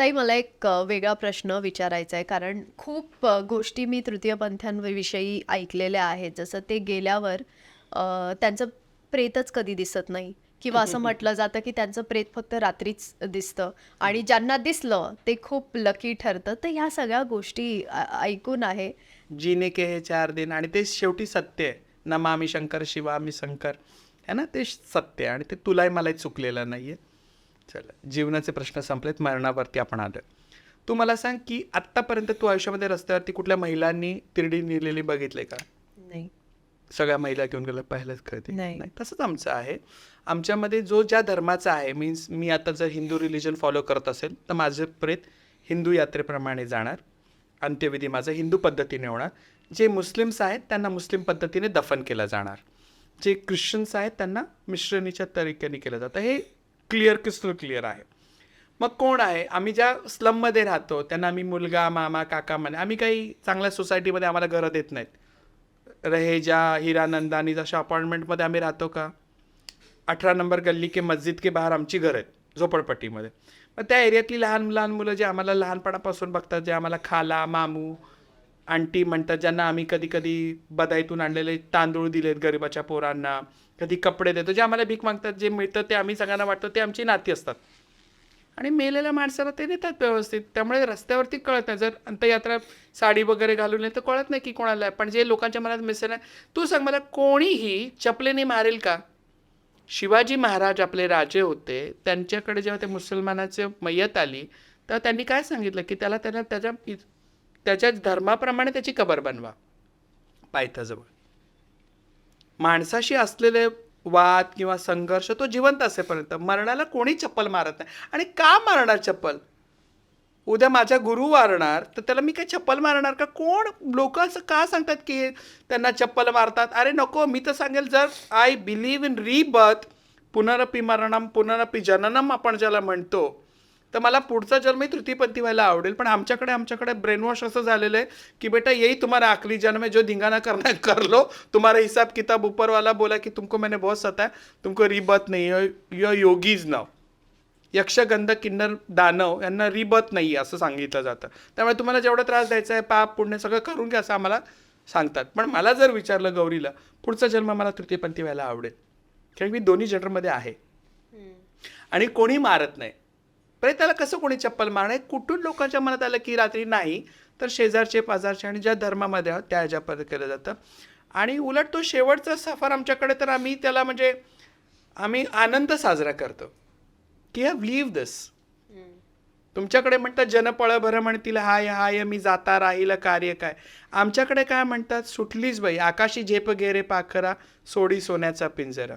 ताई मला एक अ, वेगळा प्रश्न विचारायचा आहे. कारण खूप अ, गोष्टी मी तृतीयपंथांविषयी ऐकलेल्या आहेत. जसं ते गेल्यावर अ, त्यांचं प्रेतच कधी दिसत नाही. किंवा असं म्हटलं जातं की त्यांचं प्रेत फक्त रात्रीच दिसतं. आणि ज्यांना दिसलं ते खूप लकी ठरतं. तर ह्या सगळ्या गोष्टी अ, ऐकून आहे. जीने के हे चार दिन आणि ते शेवटी सत्य आहे. नमामी शंकर शिवामी शंकर. है ना? ते सत्य आहे आणि ते तुलाही मलाही चुकलेलं नाही आहे चला जीवनाचे प्रश्न संपलेत मरणावरती आपण आलो तू मला सांग की आत्तापर्यंत तू आयुष्यामध्ये रस्त्यावरती कुठल्या महिलांनी तिरडी नेलेली बघितले का? नाही. सगळ्या महिला घेऊन गेलं पहिलंच कळते नाही. तसंच आमचं आहे. आमच्यामध्ये जो ज्या धर्माचा आहे मीन्स मी आता जर हिंदू रिलिजन फॉलो करत असेल तर माझं प्रेत हिंदू यात्रेप्रमाणे जाणार. अंत्यविधी माझं हिंदू पद्धतीने होणार. जे मुस्लिम्स आहेत त्यांना मुस्लिम पद्धतीने दफन केलं जाणार. जे ख्रिश्चन्स आहेत त्यांना मिश्रणीच्या तरीक्याने केलं जातं. हे क्लिअर क्रिस्टल क्लिअर आहे. मग कोण आहे? आम्ही ज्या स्लममध्ये राहतो त्यांना आम्ही मुलगा मामा काका म्हणे. आम्ही काही चांगल्या सोसायटीमध्ये आम्हाला घरं देत नाहीत. रहेजा हिरानंदानी जशा अपार्टमेंटमध्ये आम्ही राहतो का? अठरा नंबर गल्ली के मस्जिद के बाहेर आमची घरं आहेत झोपडपट्टीमध्ये. मग त्या एरियातली लहान लहान मुलं जे आम्हाला लहानपणापासून बघतात जे आम्हाला खाला मामू आंटी म्हणतात ज्यांना आम्ही कधी कधी बदाईतून आणलेले तांदूळ दिलेत गरिबाच्या पोरांना कधी कपडे देतो जे आम्हाला भीक मागतात जे मिळतं ते आम्ही सगळ्यांना वाटतो ते आमची नाती असतात. आणि मेलेल्या माणसाला ते देतात व्यवस्थित त्यामुळे रस्त्यावरती कळत नाही. जर अंतयात्रा साडी वगैरे घालून तर कळत नाही की कोणाला आहे. पण जे लोकांच्या मनात मिसळ आहे तू सांग मला कोणीही चपलेने मारेल का? शिवाजी महाराज आपले राजे होते. त्यांच्याकडे जेव्हा ते मुसलमानाचे मयत आली तर त्यांनी काय सांगितलं? की त्याला त्याला त्याच्या त्याच्या धर्माप्रमाणे त्याची कबर बनवा. पायथ्याजवळ. माणसाशी असलेले वाद किंवा संघर्ष तो जिवंत असेपर्यंत मरणाला कोणी चप्पल मारत नाही. आणि का मारणार चप्पल? उद्या माझा गुरु वारणार तर त्याला मी काय चप्पल मारणार का? कोण? लोक असं का सांगतात की त्यांना चप्पल मारतात? अरे नको मी तर सांगेल जर आय बिलीव्ह इन रीबर्थ पुनरपी मरणम पुनरपी जननम आपण ज्याला म्हणतो तर मला पुढचा जन्मही तृतीयपंथी व्हायला आवडेल. पण आमच्याकडे आमच्याकडे ब्रेनवॉश असं झालेलं आहे की बेटा यही तुम्हारा आखरी जन्म जो धिंगाना करना कर लो. तुम्हारा हिसाब किताब ऊपर वाला बोला कि तुमको मैंने बहुत सताया तुमको रीबर्थ नहीं है यू योगीज नाव यक्षगंध किन्नर दानव यांना रिबत नाही असं सांगितलं जातं. त्यामुळे तुम्हाला जेवढा त्रास द्यायचा आहे पाप पुण्य सगळं करून घ्या असं आम्हाला सांगतात. पण मला जर विचारलं गौरीला पुढचा जन्म मला तृतीयपंथी व्हायला आवडेल. कारण मी दोन्ही जनरमध्ये आहे. आणि कोणी मारत नाही. पण त्याला कसं कोणी चप्पल मारणे कुठून लोकांच्या मनात आलं की रात्री नाही? तर शेजारचे पाजारचे आणि ज्या धर्मामध्ये आहोत त्या ह्याच्यापर्यंत केलं जातं. आणि उलट तो शेवटचा सफर आमच्याकडे तर आम्ही त्याला म्हणजे आम्ही आनंद साजरा करतो. की हॅव लिव्ह दिस तुमच्याकडे म्हणतात जनपळ भरं म्हणतील हाय हाय मी जाता राहील कार्य काय? आमच्याकडे काय म्हणतात सुटलीच बाई आकाशी झेप गेरे पाखरा सोडी सोन्याचा पिंजरा.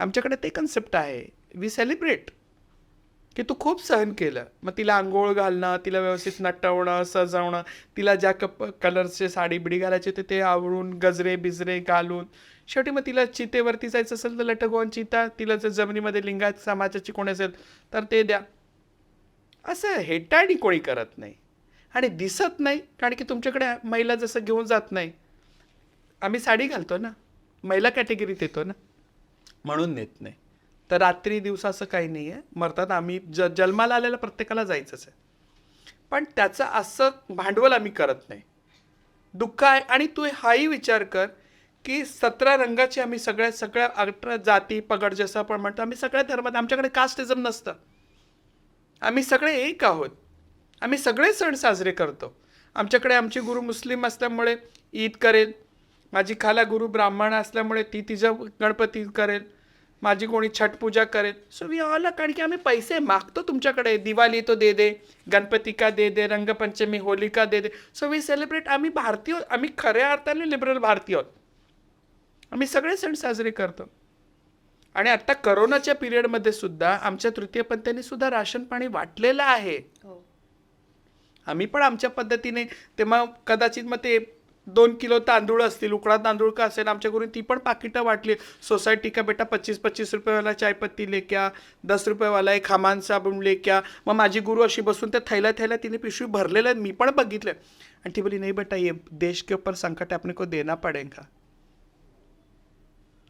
आमच्याकडे ते कन्सेप्ट आहे. वी सेलिब्रेट की तू खूप सहन केलं. मग तिला आंघोळ घालणं तिला व्यवस्थित नटवणं सजवणं तिला ज्या कप कलरचे साडी बिडी घालायचे होते ते आवडून गजरे बिजरे घालून. शेवटी मग तिला चितेवरती जायचं असेल तर लटकवून चिता तिला जर जमिनीमध्ये लिंगायत समाजाची कोणी असेल तर ते द्या. असं हेटाळणी कोणी करत नाही. आणि दिसत नाही कारण की तुमच्याकडे महिला जसं घेऊन जात नाही. आम्ही साडी घालतो ना. महिला कॅटेगरीत येतो ना. म्हणून नेत नाही. तर रात्री दिवस असं काही नाही आहे मरतात आम्ही ज जन्माला आलेल्या प्रत्येकाला जायचंच आहे. पण त्याचं असं भांडवल आम्ही करत नाही. दुःख आहे आणि तू हाही विचार कर की सतरा रंगाची आम्ही सगळ्या सगळ्या अठरा जाती पगड जसं आपण म्हणतो आम्ही सगळ्या धर्मात आमच्याकडे कास्टिझम नसतं. आम्ही सगळे एक आहोत. आम्ही सगळे सण साजरे करतो. आमच्याकडे आमची गुरु मुस्लिम असल्यामुळे ईद करेल. माझी खाला गुरु ब्राह्मण असल्यामुळे ती तिचं गणपती करेल. माझी कोणी छठ पूजा करेल. सो वी ऑल कारण की आम्ही पैसे मागतो तुमच्याकडे. दिवाळी तो दे दे गणपती का दे दे रंगपंचमी होली का दे दे. सो वी सेलिब्रेट आम्ही भारतीय. आम्ही खऱ्या अर्थाने लिबरल भारतीय आहोत. आम्ही सगळे सण साजरे करतो. आणि आता करोनाच्या पिरियडमध्ये सुद्धा आमच्या तृतीयपंथींनी सुद्धा राशन पाणी वाटलेलं आहे. हो. आम्ही पण आमच्या पद्धतीने ते मग कदाचित मग ते दोन किलो तांदूळ असतील उकडा तांदूळ का असेल आमच्या घरून ती पण पाकिटं वाटली. सोसायटी का बेटा पच्चीस पच्चीस रुपयेवाला चायपत्ती लेक्या दस रुपयेवाला एक खामान साबण लेक्या. मग माझी गुरु अशी बसून त्या थैल्या थैल्या तिने पिशवी भरलेल्या मी पण बघितलं आणि ती बोली नाही बेटा ये देश के ऊपर संकट आपण को देना पडेगा.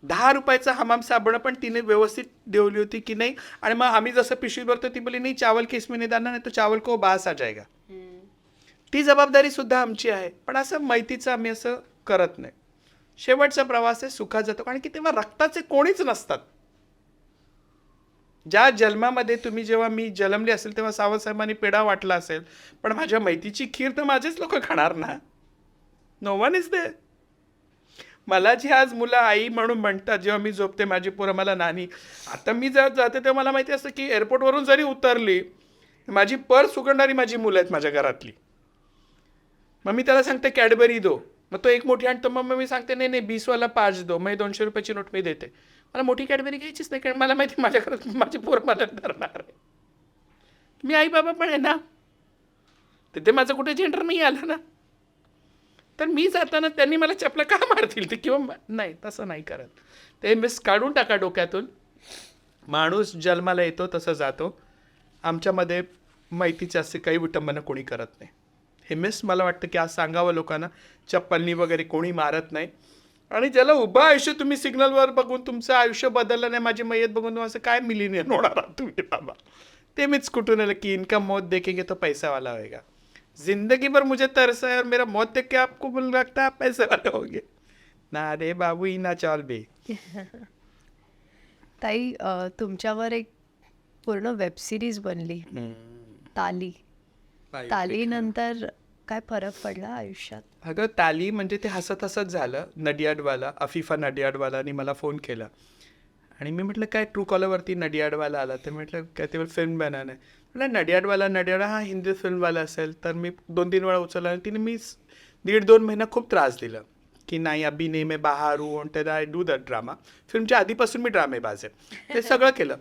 दहा रुपयाचा हमाम साबण पण तिने व्यवस्थित देवली होती की नाही? आणि मग आम्ही जसं पिशवी भरतो ती बोली नाही चावल किस दाना नाही तर चावल को बास आ जाएगा. ती जबाबदारी सुद्धा आमची आहे. पण असं माहितीचं आम्ही असं करत नाही. शेवटचा प्रवास आहे सुखात जातो. कारण की तेव्हा रक्ताचे कोणीच नसतात. ज्या जन्मामध्ये तुम्ही जेव्हा मी जन्मले असेल तेव्हा सावंतसाहेबांनी पेढा वाटला असेल. पण माझ्या मैतीची खीर तर माझेच लोक खाणार ना. नो वन इज दे मला जी आज मुलं आई म्हणून म्हणतात जेव्हा मी झोपते माझी पोरं मला नानी. आता मी जर जाते तेव्हा मला माहिती असतं की एअरपोर्टवरून जरी उतरली माझी पर्स उघडणारी माझी मुलं आहेत माझ्या घरातली. मग मी त्याला सांगते कॅडबरी दो. मग तो एक मोठी आणतो मग मी सांगते नाही नाही बीसवाला पाच दो मग दोनशे रुपयाची नोट मी देते. मला मोठी कॅडबरी घ्यायचीच नाही कारण मला माहिती माझ्या घरात माझी पोरं मला धरणार आहे. मी आई बाबा पण आहे ना. तिथे माझं कुठे जेंडर नाही आलं ना. तर मी जाताना त्यांनी मला चपला का मारतील? ते किंवा नाही तसं नाही करत. ते मिस काढून टाका डोक्यातून. माणूस जन्माला येतो तसं जातो. आमच्यामध्ये माहितीची असे काही विटंबना कोणी करत नाही. हे मिस मला वाटतं की आज सांगावं लोकांना. चप्पलनी वगैरे कोणी मारत नाही. आणि ज्याला उभं आयुष्य तुम्ही सिग्नलवर बघून तुमचं आयुष्य बदललं नाही माझी मैयत बघून असं काय मिलिनियर होणार आहात तुम्ही बाबा? ते मीच कुठून आलं की इनका मौत देखेंगे तो पैसा वाला होएगा जिंदगी भर मुझे तरस है और मेरा मौत देख के आपको बोल लगता है आप पैसे वाले होगे. ना रे बाबू ही ना चाल बे. ताई तुमच्यावर एक पूर्ण वेब सिरीज बनली. ताली. ताली नंतर काय फरक पडला आयुष्यात? अगं ताली म्हणजे ते हसत हसत झालं नडियाडवाला अफिफा नडियाडवालानी मला फोन केला. आणि मी म्हटलं काय ट्रू कॉलरवरती नडियाडवाला आला? तर म्हटलं काय ते फिल्म बनाना म्हटलं नडियाडवाला नडियाड हा हिंदी फिल्मवाला असेल तर मी दोन तीन वेळा उचलला आणि तिने मी स- दीड दोन महिना खूप त्रास दिला. की नाही अभी नाही मैं बाहेर हूँ तर आय डू दॅट ड्रामा फिल्मच्या आधीपासून मी ड्रामेबाज आहे. ते सगळं केलं.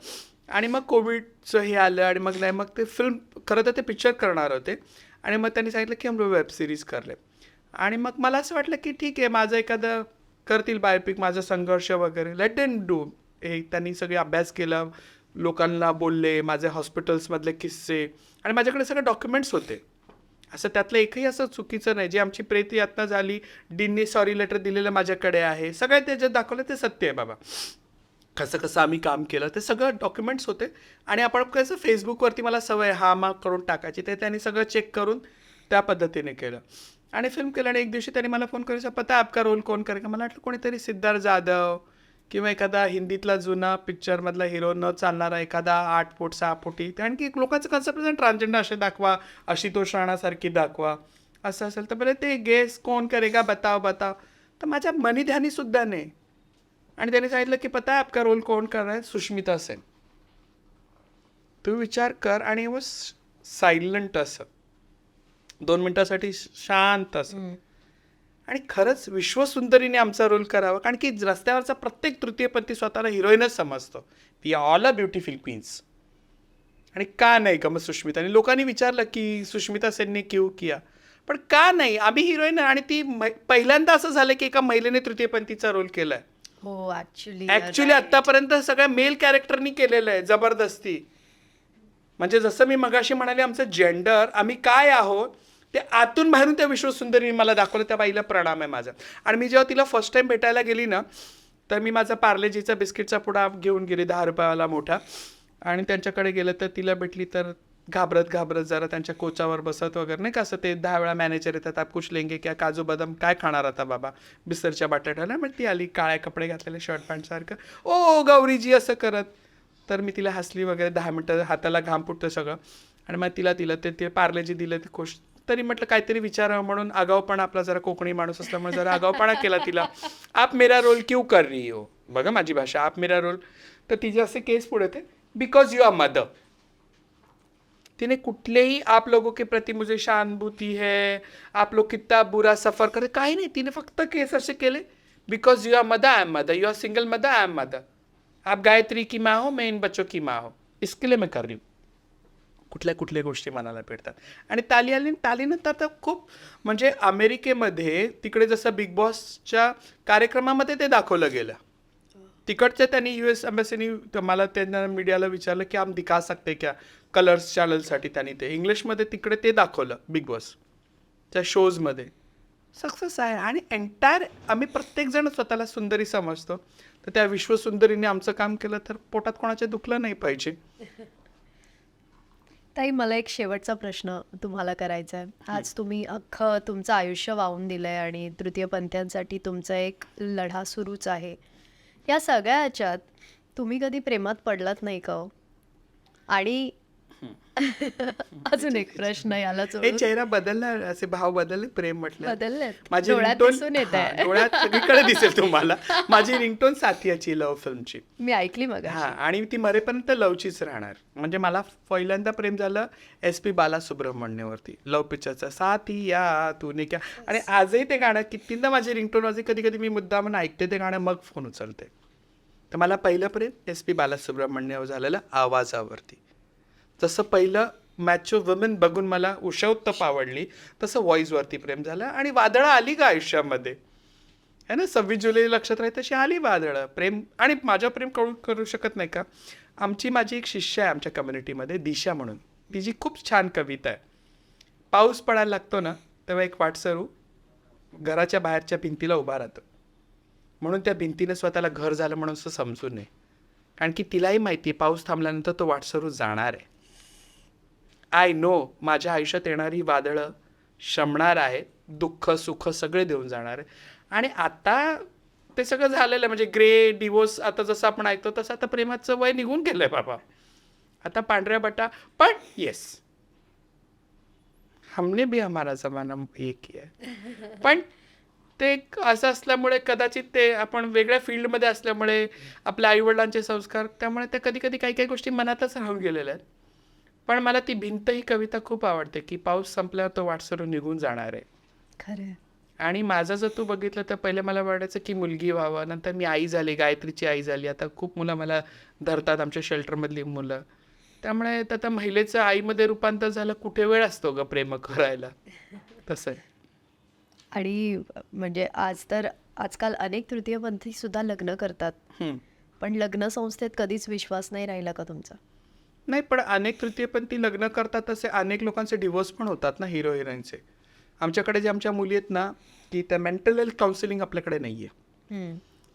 आणि मग कोविडचं हे आलं आणि मग नाही मग ते फिल्म खरं तर ते पिक्चर करणार होते. आणि मग त्यांनी सांगितलं की आम्ही वेब सिरीज करले. आणि मग मला असं वाटलं की ठीक आहे माझं एखादं करतील बायोपिक माझा संघर्ष वगैरे. लेट डेन डू हे त्यांनी सगळे अभ्यास केला. लोकांना बोलले माझे हॉस्पिटल्समधले किस्से. आणि माझ्याकडे सगळे डॉक्युमेंट्स होते. असं त्यातलं एकही असं चुकीचं नाही. जे आमची प्रेती यातना झाली डीनने सॉरी लेटर दिलेलं माझ्याकडे आहे. सगळ्यात ते जे दाखवलं ते सत्य आहे बाबा. कसं कसं आम्ही काम केलं ते सगळं डॉक्युमेंट्स होते. आणि आपण कसं फेसबुकवरती मला सवय हा मा करून टाकायची ते त्यांनी सगळं चेक करून त्या पद्धतीने केलं. आणि फिल्म केलं आणि एक दिवशी त्यांनी मला फोन करायचा पता आपका रोल कोण करेगा? मला वाटलं कोणीतरी सिद्धार्थ जाधव किंवा एखादा हिंदीतला जुना पिक्चरमधला हिरो न चालणारा एखादा आठ फूट सहा फुटी कारण की लोकांचं कन्सेप्ट ट्रान्सजेंडर असे दाखवा आशुतोष राणासारखी दाखवा असं असेल. तर पहिले ते गेस कोण करेगा? बताव बताव तर माझ्या मनी नाही आणि त्याने सांगितलं की पता है आपका रोल कोण कर रहा है? सुष्मिता सेन. तू विचार कर आणि व सायलंट असं दोन मिनिटासाठी शांत असं आणि खरंच विश्वसुंदरीने आमचा रोल करावा. कारण की रस्त्यावरचा प्रत्येक तृतीयपंथी स्वतःला हिरोईनच समजतो. We are all a beautiful queens आणि का नाही का मग सुष्मिता? आणि लोकांनी विचारलं की सुष्मिता सेनने क्यू किया? पण का नाही? आम्ही हिरोईन आणि ती पहिल्यांदा असं झालं की एका महिलेने तृतीयपंथीचा रोल केलाय. हो ऍक्च्युली ऍक्च्युली आतापर्यंत सगळ्या मेल कॅरेक्टरनी केलेलं आहे जबरदस्ती. म्हणजे जसं मी मगाशी म्हणाले आमचं जेंडर आम्ही काय आहोत ते आतून बाहेरून त्या विश्वसुंदरीने मला दाखवलं त्या बाईला प्रणाम आहे माझा. आणि मी जेव्हा तिला फर्स्ट टाइम भेटायला गेली ना तर मी माझा पार्लेजीचा बिस्किटचा पुडा घेऊन गेली दहा रुपयावाला मोठा. आणि त्यांच्याकडे गेलं तर तिला भेटली तर घाबरत घाबरत जरा त्यांच्या कोचावर बसत वगैरे नाही का? असं ते दहा वेळा मॅनेजर येतात आप कुछ लेंगे किंवा काजू बदाम काय खाणार आता बाबा? बिस्तरच्या बटाट्याला मग ती आली काळ्या कपडे घातलेले शर्ट पॅन्टसारखं ओ गौरीजी असं करत. तर मी तिला हसली वगैरे दहा मिनटं हाताला घाम फुटतं सगळं. आणि मग तिला दिलं ते ते पार्लेजी दिलं ते खुश तरी म्हटलं काहीतरी विचारावं म्हणून आगाऊपणा आपला जरा कोकणी माणूस असल्यामुळे जरा आगाऊपणा केला तिला. आप मेरा रोल क्यू कर रही हो? बघा माझी भाषा आप मेरा रोल. तर तिचे असे केस पुढे ते बिकॉज यू आर मदर तिने कुठलेही आप लोगों के प्रति मुझे सहानुभूती है आप लोग कितना बुरा सफर करे काही नाही तिने फक्त केस असे केले because you are mother I am mother you are single mother I am mother आप गायत्री की माँ हो मैं इन बच्चों की माँ हो। इसके लिए मैं कर रही हूँ। कुठल्या कुठल्या गोष्टी मनाला भेटतात आणि ताली आली तालीनंतर तर खूप म्हणजे अमेरिकेमध्ये तिकडे जसं बिग बॉसच्या कार्यक्रमामध्ये ते दाखवलं गेलं. तिकडच्या त्यांनी यू एस एम्बॅसीनी मला त्यांना मीडियाला विचारलं की आम दिखा सकते क्या? कलर्स चॅनलसाठी त्यांनी ते. इंग्लिशमध्ये तिकडे ते दाखवलं बिग बॉस त्या शोजमध्ये सक्सेस आहे. आणि एंटायर आम्ही प्रत्येकजण स्वतःला सुंदरी समजतो. तर त्या विश्वसुंदरीने आमचं काम केलं तर पोटात कोणाच्या दुखलं नाही पाहिजे. ताई मला एक शेवटचा प्रश्न तुम्हाला करायचा आहे. आज तुम्ही अख्खं तुमचं आयुष्य वाहून दिलंय आणि तृतीयपंथीयांसाठी तुमचा एक लढा सुरूच आहे. या सगळ्या ह्याच्यात तुम्ही कधी प्रेमात पडलात नाही का हो? आणि अजून एक प्रश्न याला हे चेहरा बदलला असे भाव बदलले प्रेम म्हटलं बदललेत. माझी डोळ्यात ringtone- दिसून येत हा, आहे. डोळ्यात सगळीकडे दिसेल तुम्हाला. माझी रिंगटोन साथियाची लव्ह फिल्मची मी ऐकली मग हा आणि ती मरेपर्यंत लवचीच राहणार. म्हणजे मला पहिल्यांदा प्रेम झालं एस पी बालासुब्रह्मण्यवरती लव पिक्चरचं. साथिया तू क्या आणि आजही ते गाणं कितींदा माझी रिंगटोन वाजली कधी कधी मी मुद्दाम ऐकते ते गाणं मग फोन उचलते. तर मला पहिलं प्रेम एस पी बालासुब्रह्मण्यवर झालेलं आवाजावरती. जसं पहिलं मॅचो वुमेन बघून मला उषवतप आवडली तसं व्हॉईसवरती प्रेम झालं आणि वादळं आली का आयुष्यामध्ये. है ना? सव्वीस जुलै लक्षात राहील तशी आली वादळं. प्रेम आणि माझं प्रेम कळू करू शकत नाही का? आमची माझी एक शिष्य आहे आमच्या कम्युनिटीमध्ये दिशा म्हणून. तिची खूप छान कविता आहे. पाऊस पडायला लागतो ना तेव्हा एक वाटसरू घराच्या बाहेरच्या भिंतीला उभा राहतो. म्हणून त्या भिंतीनं स्वतःला घर झालं म्हणून असं समजू नये कारण की तिलाही माहिती आहे पाऊस थांबल्यानंतर तो वाटसरू जाणार आहे. आय नो माझ्या आयुष्यात येणारी वादळं शमणार आहे दुःख सुख सगळे देऊन जाणार आहे आणि आता ते सगळं झालेलं आहे म्हणजे ग्रे डिवोर्स आता जसं आपण ऐकतो तसं आता प्रेमाचं वय निघून गेलंय बाबा. आता पांढऱ्या बटा पण येस हमने भी हमारा जमाना एक किया पण ते असं असल्यामुळे कदाचित ते आपण वेगळ्या फील्डमध्ये असल्यामुळे आपल्या आईवडिलांचे संस्कार त्यामुळे त्या कधी कधी काही काही गोष्टी मनातच राहून गेलेल्या आहेत. पण मला ती भिंत ही कविता खूप आवडते की पाऊस संपल्यावर तो वाटसरून निघून जाणार आहे. खरं आणि माझं जर तू बघितलं तर पहिले मला वाटायचं की मुलगी व्हावं नंतर मी आई झाली गायत्रीची आई झाली. आता खूप मुलं मला धरतात आमच्या शेल्टरमधली मुलं. त्यामुळे आता महिलेचं आईमध्ये रूपांतर झालं कुठे वेळ असतो ग प्रेम करायला? तसं आहे. आणि म्हणजे आज तर आजकाल अनेक तृतीयपंथी सुद्धा लग्न करतात. पण लग्न संस्थेत कधीच विश्वास नाही राहिला का तुमचा? नाही पण अनेक तृतीयपंथी लग्न करतात तसे अनेक लोकांचे डिवोर्स पण होतात ना हिरो हिरोईनचे आमच्याकडे जे आमच्या मुली आहेत ना की त्या मेंटल हेल्थ काउन्सिलिंग आपल्याकडे नाही आहे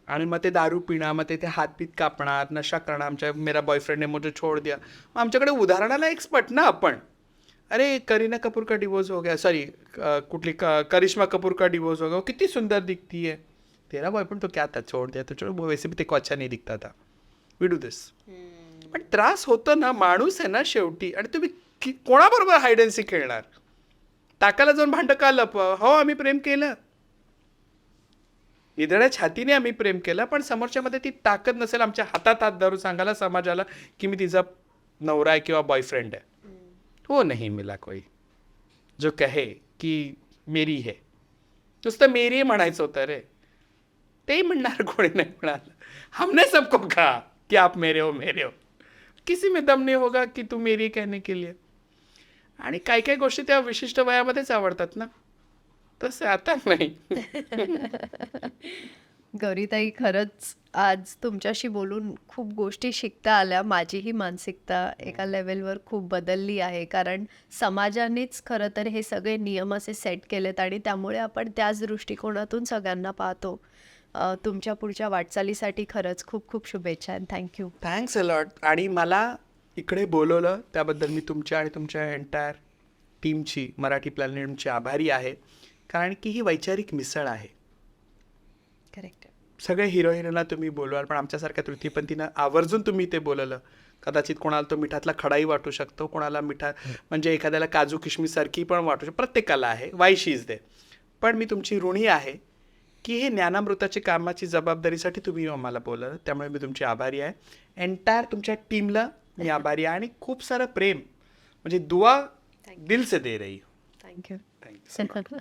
आणि मग ते दारू पिणं मग ते ते हातपीत कापणार नशा करणं आमच्या मेरा बॉयफ्रेंडने मुझे छोड दिया. मग आमच्याकडे उदाहरणाला एक्सपर्ट ना आपण. अरे करीना कपूर का डिवोर्स हो गया? सॉरी कुठली करिश्मा कपूर का डिवोर्स हो गया? वो कितनी सुंदर दिखती है। तेरा बॉयफ्रेंड तो क्या था? छोड़ दिया तो चलो वो वैसे भी ते को अच्छा नहीं दिखता था। वी डू दिस पण त्रास होतो ना माणूस आहे ना शेवटी आणि तुम्ही कोणाबरोबर हायडन्सी खेळणार? टाकाला जाऊन भांड का लपवा हो आम्ही प्रेम केलं. निधड्या छातीने आम्ही प्रेम केलं पण समोरच्यामध्ये ती ताकद नसेल आमच्या हातात हात धरून सांगायला समाजाला की मी तिचा नवरा आहे किंवा बॉयफ्रेंड आहे. वो नहीं मिला कोई जो कहे की मेरी है। नुसतं मेरी म्हणायचं होतं रे तेही म्हणणार कोणी नाही म्हणाल हमने सबको कहा कि आप मेरे हो मेरे हो। किसी में दम नहीं होगा कि तू मेरी कहने के लिए। आणि काही काही गोष्टी त्या विशिष्ट वयामध्येच आवडतात ना? तसं आता नाही. गौरीताई खरंच आज तुमच्याशी बोलून खूप गोष्टी शिकता आल्या. माझीही मानसिकता एका लेवलवर खूप बदलली आहे. कारण समाजानेच खरं तर हे सगळे नियम असे सेट केलेत आणि त्यामुळे आपण त्याच दृष्टिकोनातून सगळ्यांना पाहतो. अ, तुमच्या पुढच्या वाटचालीसाठी खरंच खूप खूप शुभेच्छा आणि थँक्यू थँक्स अलॉट आणि मला इकडे बोलवलं त्याबद्दल मी तुमच्या आणि तुमच्या एंटायर टीमची मराठी प्लॅनेटची आभारी आहे. कारण की ही वैचारिक मिसळ आहे. करेक्ट सगळे हिरो हिरोईनला तुम्ही बोलवाल पण आमच्यासारख्या तृतीयपंथीनं आवर्जून तुम्ही ते बोलवलं. कदाचित कोणाला तो मिठातला खडाही वाटू शकतो कोणाला मिठा म्हणजे एखाद्याला काजू किशमीसारखी पण वाटू शकतो. प्रत्येकाला आहे वाईशी इज दे पण मी तुमची ऋणी आहे की हे ज्ञानामृताची कामाची जबाबदारीसाठी तुम्ही आम्हाला बोलवलं त्यामुळे मी तुमची आभारी आहे. एंटायर तुमच्या टीमला मी आभारी आहे आणि खूप सारं प्रेम म्हणजे दुआ दिल से दे रही थँक्यू थँक्यू